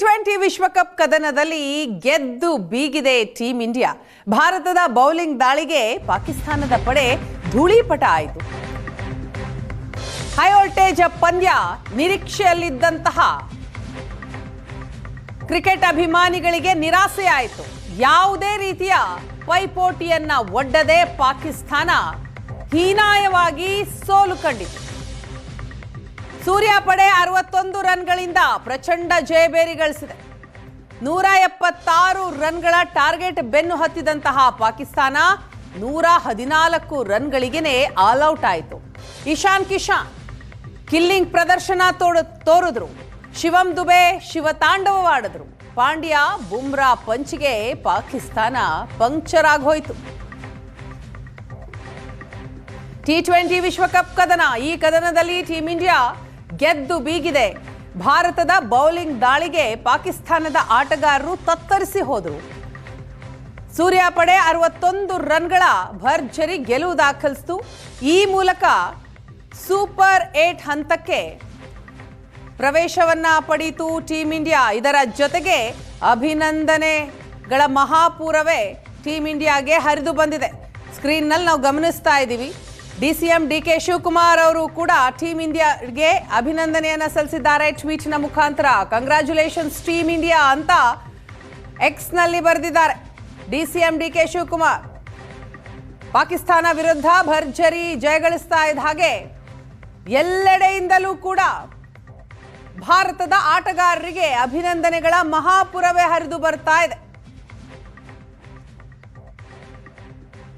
Twenty ವಿಶ್ವಕಪ್ ಕದನದಲ್ಲಿ ಗೆದ್ದು ಬೀಗಿದೆ ಟೀಂ ಇಂಡಿಯಾ ಭಾರತದ ಬೌಲಿಂಗ್ ದಾಳಿಗೆ ಪಾಕಿಸ್ತಾನದ ಪಡೆ ಧೂಳಿಪಟ ಆಯಿತು. ಹೈ ವೋಲ್ಟೇಜ್ ಪಂದ್ಯ ನಿರೀಕ್ಷೆಯಲ್ಲಿದ್ದಂತಹ ಕ್ರಿಕೆಟ್ ಅಭಿಮಾನಿಗಳಿಗೆ ನಿರಾಸೆಯಾಯಿತು ಯಾವುದೇ ರೀತಿಯ ಪೈಪೋಟಿಯನ್ನ ಒಡ್ಡದೆ ಪಾಕಿಸ್ತಾನ ಹೀನಾಯವಾಗಿ ಸೋಲು ಕಂಡಿತು. ಸೂರ್ಯ ಪಡೆ ಅರವತ್ತೊಂದು ರನ್ಗಳಿಂದ ಪ್ರಚಂಡ ಜಯಬೇರಿ ಗಳಿಸಿದೆ. ನೂರ ಎಪ್ಪತ್ತಾರು ರನ್ಗಳ ಟಾರ್ಗೆಟ್ ಬೆನ್ನು ಹತ್ತಿದಂತಹ ಪಾಕಿಸ್ತಾನ ನೂರ ಹದಿನಾಲ್ಕು ರನ್ಗಳಿಗೇನೆ ಆಲ್ ಔಟ್ ಆಯಿತು. ಇಶಾನ್ ಕಿಶಾನ್ ಕಿಲ್ಲಿಂಗ್ ಪ್ರದರ್ಶನ ತೋಡ ತೋರಿದ್ರು. ಶಿವಂ ದುಬೆ ಶಿವತಾಂಡವವಾಡಿದ್ರು ಪಾಂಡ್ಯ ಬುಮ್ರಾ ಪಂಚ್ಗೆ ಪಾಕಿಸ್ತಾನ ಪಂಕ್ಚರ್ ಆಗೋಯ್ತು. ಟಿ ಟ್ವೆಂಟಿ ವಿಶ್ವಕಪ್ ಕದನ ಈ ಕದನದಲ್ಲಿ ಟೀಂ ಇಂಡಿಯಾ ಗೆದ್ದು ಬೀಗಿದೆ. ಭಾರತದ ಬೌಲಿಂಗ್ ದಾಳಿಗೆ ಪಾಕಿಸ್ತಾನದ ಆಟಗಾರರು ತತ್ತರಿಸಿ ಹೋದರು. ಸೂರ್ಯ ಪಡೆ ಅರವತ್ತೊಂದು ರನ್ಗಳ ಭರ್ಜರಿ ಗೆಲುವು ದಾಖಲಿಸಿತು. ಈ ಮೂಲಕ ಸೂಪರ್ ಏಟ್ ಹಂತಕ್ಕೆ ಪ್ರವೇಶವನ್ನ ಪಡೀತು ಟೀಂ ಇಂಡಿಯಾ. ಇದರ ಜೊತೆಗೆ ಅಭಿನಂದನೆಗಳ ಮಹಾಪೂರವೇ ಟೀಂ ಇಂಡಿಯಾಗೆ ಹರಿದು ಬಂದಿದೆ. ಸ್ಕ್ರೀನ್ನಲ್ಲಿ ನಾವು ಗಮನಿಸ್ತಾ ಇದ್ದೀವಿ. D C M D K Shivakumar ಅವರು ಕೂಡ ಟೀಮ್ ಇಂಡಿಯಾಗೆ ಅಭಿನಂದನೆಯನ್ನು ಸಲ್ಲಿಸಿದ್ದಾರೆ. ಟ್ವೀಟ್ನ ಮುಖಾಂತರ ಕಂಗ್ರ್ಯಾಚುಲೇಷನ್ಸ್ ಟೀಮ್ ಇಂಡಿಯಾ ಅಂತ ಎಕ್ಸ್ನಲ್ಲಿ ಬರೆದಿದ್ದಾರೆ. D C M D K Shivakumar Pakistan ವಿರುದ್ಧ ಭರ್ಜರಿ ಜಯಗಳಿಸ್ತಾ ಇದ್ದ ಹಾಗೆ ಎಲ್ಲೆಡೆಯಿಂದಲೂ ಕೂಡ ಭಾರತದ ಆಟಗಾರರಿಗೆ ಅಭಿನಂದನೆಗಳ ಮಹಾಪುರವೇ ಹರಿದು ಬರ್ತಾ ಇದೆ.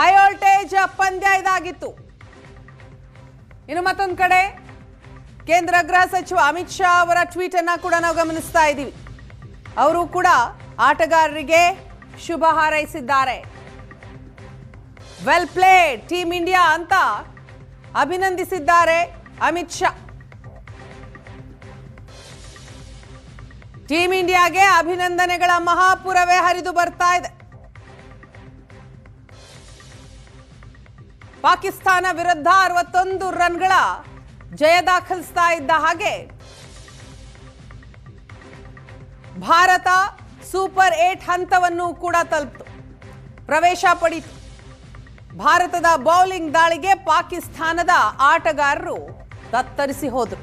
ಹೈ ವೋಲ್ಟೇಜ್ ಪಂದ್ಯ ಇದಾಗಿತ್ತು. ಇನ್ನು ಮತ್ತೊಂದು ಕಡೆ, ಕೇಂದ್ರ ಗೃಹ ಸಚಿವ ಅಮಿತ್ ಶಾ ಅವರ ಟ್ವೀಟ್ ಅನ್ನ ಕೂಡ ನಾವು ಗಮನಿಸ್ತಾ ಇದ್ದೀವಿ. ಅವರು ಕೂಡ ಆಟಗಾರರಿಗೆ ಶುಭ ಹಾರೈಸಿದ್ದಾರೆ. ವೆಲ್ ಪ್ಲೇ ಟೀಮ್ ಇಂಡಿಯಾ ಅಂತ ಅಭಿನಂದಿಸಿದ್ದಾರೆ ಅಮಿತ್ ಶಾ. ಟೀಮ್ ಇಂಡಿಯಾಗೆ ಅಭಿನಂದನೆಗಳ ಮಹಾಪುರವೇ ಹರಿದು ಬರ್ತಾ ಇದೆ. ಪಾಕಿಸ್ತಾನ ವಿರುದ್ಧ ಅರವತ್ತೊಂದು ರನ್ಗಳ ಜಯ ದಾಖಲಿಸ್ತಾ ಇದ್ದ ಹಾಗೆ ಭಾರತ ಸೂಪರ್ ಏಟ್ ಹಂತವನ್ನು ಕೂಡ ತಲುಪಿತು. ಪ್ರವೇಶ ಪಡಿತು. ಭಾರತದ ಬೌಲಿಂಗ್ ದಾಳಿಗೆ ಪಾಕಿಸ್ತಾನದ ಆಟಗಾರರು ತತ್ತರಿಸಿ ಹೋದರು.